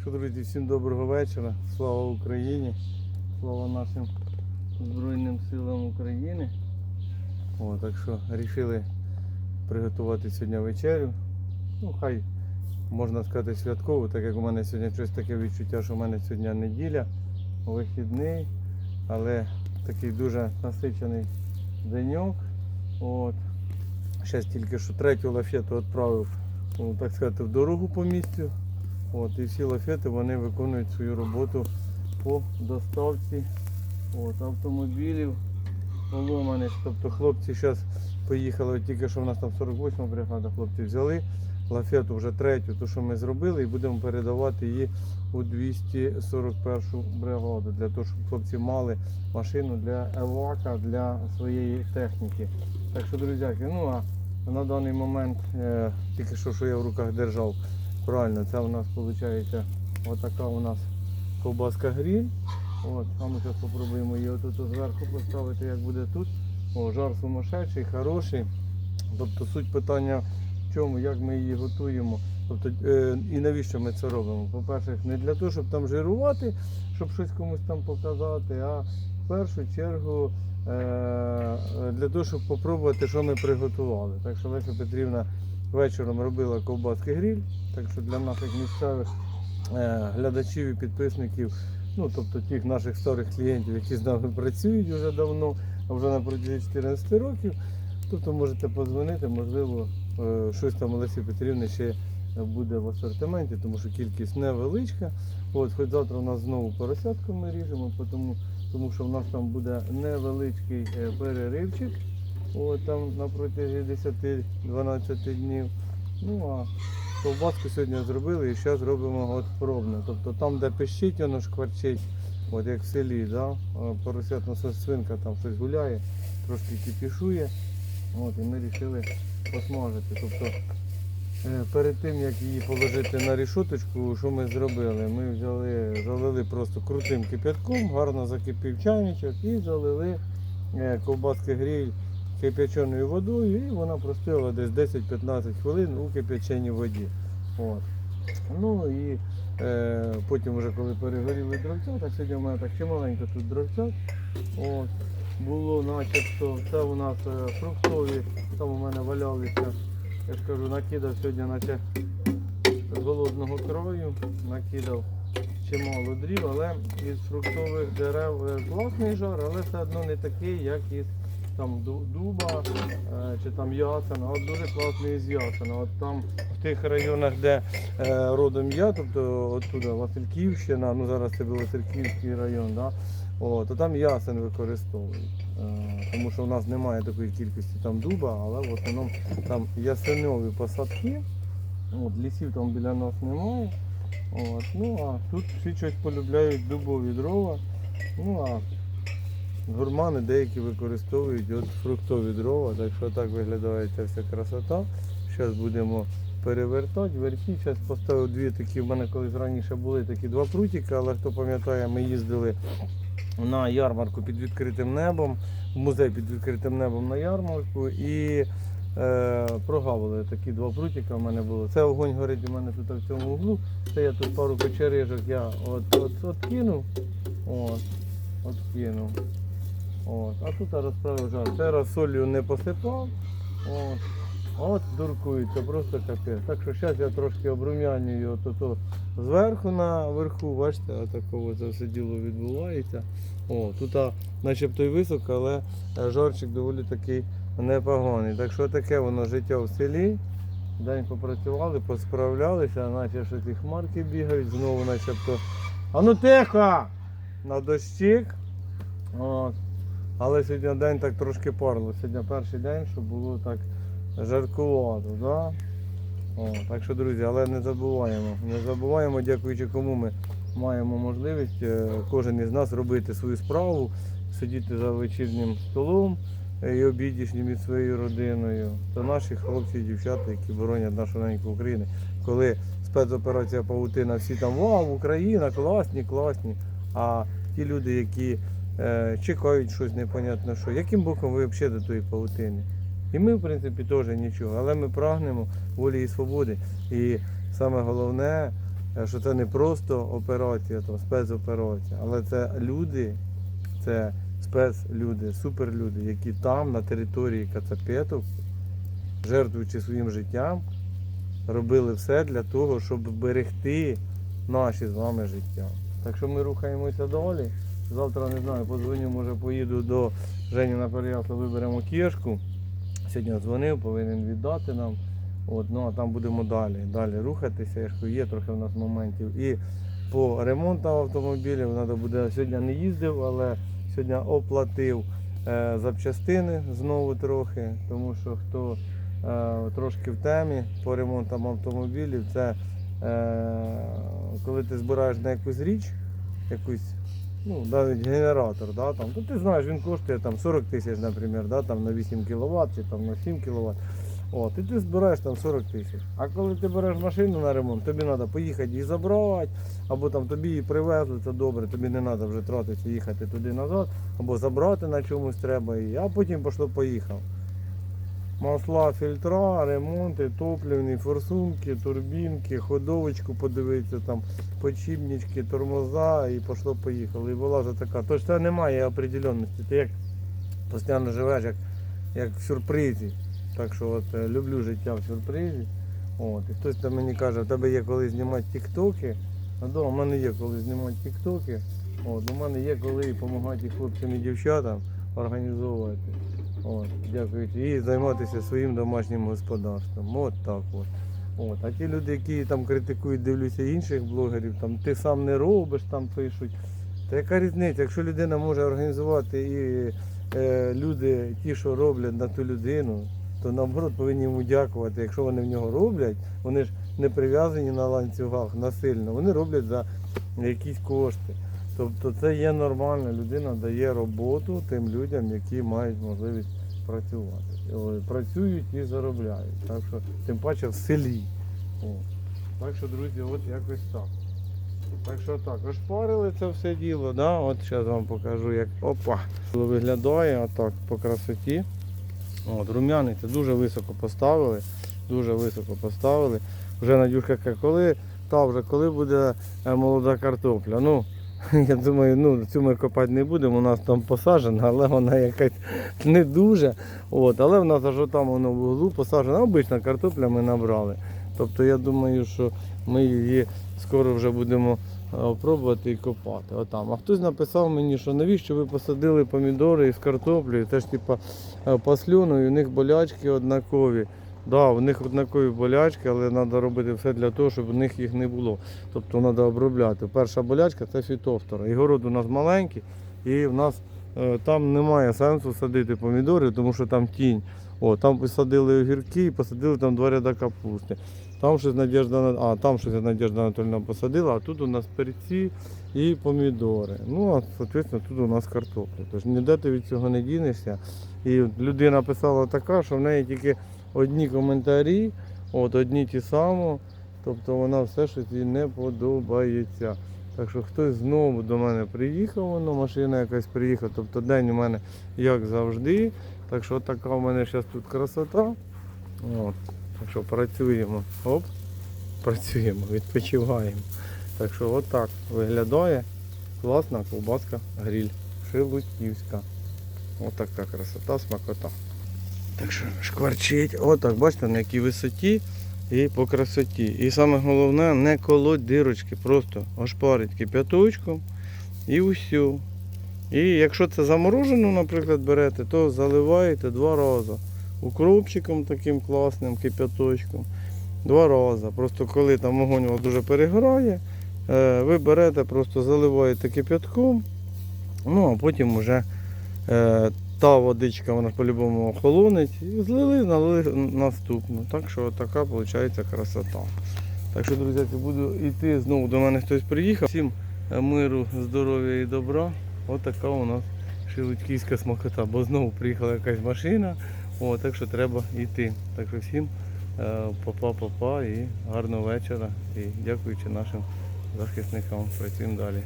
Що, друзі, всім доброго вечора. Слава Україні. Слава нашим Збройним силам України. О, так що вирішили приготувати сьогодні вечерю. Ну, хай можна сказати святково, так як у мене сьогодні щось таке відчуття, що в мене сьогодні неділя, вихідний, але такий дуже насичений деньок. От. Зараз тільки що третю лафету відправив, ну, так сказати, в дорогу по місцю. От, і всі лафети вони виконують свою роботу по доставці от, автомобілів поломаних. Тобто хлопці зараз поїхали, тільки що в нас там 48 бригада, хлопці взяли лафету вже третю, ту, що ми зробили, і будемо передавати її у 241 бригаду, для того, щоб хлопці мали машину для евака, для своєї техніки. Так що, друзяки, ну а на даний момент, е, тільки що, що я в руках держав, правильно, це у нас виходить отака у нас ковбаска гріль. От, а ми зараз спробуємо її отут зверху поставити, як буде тут. О, жар сумасшедший, хороший. Тобто суть питання в чому, як ми її готуємо. Тобто, е, і навіщо ми це робимо? По-перше, не для того, щоб там жирувати, щоб щось комусь там показати, а в першу чергу е, для того, щоб спробувати, що ми приготували. Так що Леся Петрівна вечором робила ковбаски гріль, так що для наших місцевих е, глядачів і підписників, ну тобто тих наших старих клієнтів, які з нами працюють вже давно, а вже на протязі 14 років. Тобто можете подзвонити, можливо, е, щось там Олесі Петрівни ще буде в асортименті, тому що кількість невеличка. От, хоч завтра у нас знову поросятку ми ріжемо, тому, тому що в нас там буде невеличкий е, переривчик. От, там на протязі 10-12 днів. Ну а ковбаску сьогодні зробили і зараз робимо от пробне. Тобто там, де пищить, воно шкварчить, от як в селі, да? поросятна свинка там щось гуляє, трошки кипішує. От, і ми вирішили посмажити. Тобто е, перед тим як її положити на рішоточку, що ми зробили? Ми взяли, залили просто крутим кип'ятком, гарно закипів чайничок і залили е, ковбаски гріль кип'яченою водою і вона простояла десь 10-15 хвилин у кип'яченій воді. От. Ну і е, потім вже коли перегоріли дровця, так сьогодні у мене так чималенько тут дровця. От. Було начебто, це у нас е, фруктові, там у мене валялися, я ж кажу, накидав сьогодні наче з голодного краю, накидав чимало дрів, але із фруктових дерев е, класний жар, але все одно не такий, як із там дуба е, чи там ясена. От дуже класний із ясена. От там в тих районах, де е, родом я, тобто оттуда Васильківщина, ну зараз це був Васильківський район, да? О, то там ясен використовують. Е, тому що в нас немає такої кількості там дуба, але в основному там ясеньові посадки. От, лісів там біля нас немає. От, ну а тут всі щось полюбляють дубові дрова. Ну а гурмани деякі використовують от фруктові дрова, так що так виглядає ця вся красота. Зараз будемо перевертати. Верхі зараз поставив дві такі, в мене колись раніше були такі два прутики, але хто пам'ятає, ми їздили на ярмарку під відкритим небом, в музей під відкритим небом на ярмарку і е, прогавили такі два прутика в мене було. Це огонь горить у мене тут в цьому углу. Це я тут пару печережок я от, от, от кинув. От, от кинув. От, а тут розправив. Це раз солью не посипав. От, от дуркується, просто капець. Так що зараз я трошки обрум'янюю от, зверху на верху, бачите, отаково це все діло відбувається. О, тут а, начебто і високо, але е, жарчик доволі такий непоганий. Так що таке воно життя в селі. День попрацювали, посправлялися, наче що ці хмарки бігають, знову начебто. А ну тихо! На дощик. От. Але сьогодні день так трошки парло. Сьогодні перший день, щоб було так жаркувато. Да? О, так що, друзі, але не забуваємо. Не забуваємо, дякуючи кому ми маємо можливість е, кожен із нас робити свою справу, сидіти за вечірнім столом е, і обідішнім із своєю родиною. Та наші хлопці і дівчата, які боронять нашу неньку Україну. Коли спецоперація Павутина, всі там вау, Україна, класні, класні. А ті люди, які чекають щось непонятно що, яким боком ви взагалі до тої павутини? І ми, в принципі, теж нічого, але ми прагнемо волі і свободи. І саме головне е, що це не просто операція, там, спецоперація, але це люди, це спецлюди, суперлюди, які там на території Кацапету, жертвуючи своїм життям, робили все для того, щоб берегти наші з вами життя. Так що ми рухаємося далі. Завтра не знаю, подзвоню, може поїду до Жені на Переяслав, виберемо кішку. Сьогодні дзвонив, повинен віддати нам. От, ну а там будемо далі, далі рухатися. Я ж кажу, є трохи в нас моментів. І по ремонту автомобілів треба буде. Сьогодні не їздив, але сьогодні оплатив е, запчастини знову трохи, тому що хто е, трошки в темі по ремонтам автомобілів, це е, коли ти збираєш на якусь річ, якусь, ну, навіть генератор, да, там, то ти знаєш, він коштує там 40 тисяч, наприклад, да, там, на 8 кВт чи там, на 7 кВт. От, і ти збираєш там 40 тисяч. А коли ти береш машину на ремонт, тобі треба поїхати її забрати, або там тобі її привезли, це добре, тобі не треба вже тратитися їхати туди назад, або забрати на чомусь треба її, а потім пошло поїхав. Масла, фільтра, ремонти, топлівні, форсунки, турбінки, ходовочку подивитися, там, почіпнички, тормоза і пошло поїхало. І була вже така. Тож немає определенності. Ти як постійно живеш, як, як в сюрпризі. Так що от е, люблю життя в сюрпризі. От, і хтось там мені каже, в тебе є коли знімати тіктоки. Ну, да, у мене є коли знімати тіктоки. От, у мене є коли допомагати хлопцям і дівчатам організовувати. От, дякуючи. І займатися своїм домашнім господарством. От так от. От. А ті люди, які там критикують, дивлюся інших блогерів, там ти сам не робиш, там пишуть. Та яка різниця, якщо людина може організувати і е, люди, ті, що роблять на ту людину, то наоборот повинні йому дякувати. Якщо вони в нього роблять, вони ж не прив'язані на ланцюгах насильно, вони роблять за якісь кошти. Тобто це є нормально, людина дає роботу тим людям, які мають можливість працювати. Працюють і заробляють. Так що, тим паче в селі. О. Так що, друзі, от якось так. Так що так, ошпарили це все діло, да? от зараз вам покажу, як опа. Виглядає отак по красоті. От, рум'яниця дуже високо поставили, дуже високо поставили. Вже Надюшка коли, та вже коли буде е, молода картопля. Ну, я думаю, ну цю ми копати не будемо, у нас там посаджена, але вона якась не дуже. От, але в нас аж там воно в углу посаджена. Обична картопля ми набрали. Тобто я думаю, що ми її скоро вже будемо е, пробувати і копати. Отам. А хтось написав мені, що навіщо ви посадили помідори із картоплею, це ж типа е, у них болячки однакові. Да, у них однакові болячки, але треба робити все для того, щоб у них їх не було. Тобто треба обробляти. Перша болячка це фітофтора. І город у нас маленький, і в нас е, там немає сенсу садити помідори, тому що там тінь. О, там посадили огірки і посадили там два ряда капусти. Там щось Надежда, а, там щось Надежда Анатольовна посадила, а тут у нас перці і помідори. Ну, а соответственно, тут у нас картопля. Тож ніде ти від цього не дінешся. І людина писала така, що в неї тільки одні коментарі, от одні ті самі. Тобто вона все щось їй не подобається. Так що хтось знову до мене приїхав, воно, машина якась приїхала. Тобто день у мене як завжди. Так що така у мене зараз тут красота. От. Так що працюємо. Оп, працюємо, відпочиваємо. Так що отак виглядає класна ковбаска гриль. Шелудьківська. Отака красота, смакота. Так що шкварчить. Отак, бачите, на якій висоті і по красоті. І саме головне не колоть дирочки, просто ошпарить кип'яточком і усю. І якщо це заморожену, наприклад, берете, то заливаєте два рази. Укропчиком таким класним кип'яточком. Два рази. Просто коли там вогонь у вас дуже перегорає, е, ви берете, просто заливаєте кип'ятком, ну а потім вже е, та водичка вона по-любому охолонить злили, налили наступну. Так що така виходить красота. Так що, друзі, буду йти знову до мене хтось приїхав. Всім е, миру, здоров'я і добра. Ось така у нас шелудьківська смакота, бо знову приїхала якась машина, о, так що треба йти. Так що всім е, па-па-па-па і гарного вечора. І дякуючи нашим захисникам. Працюємо далі.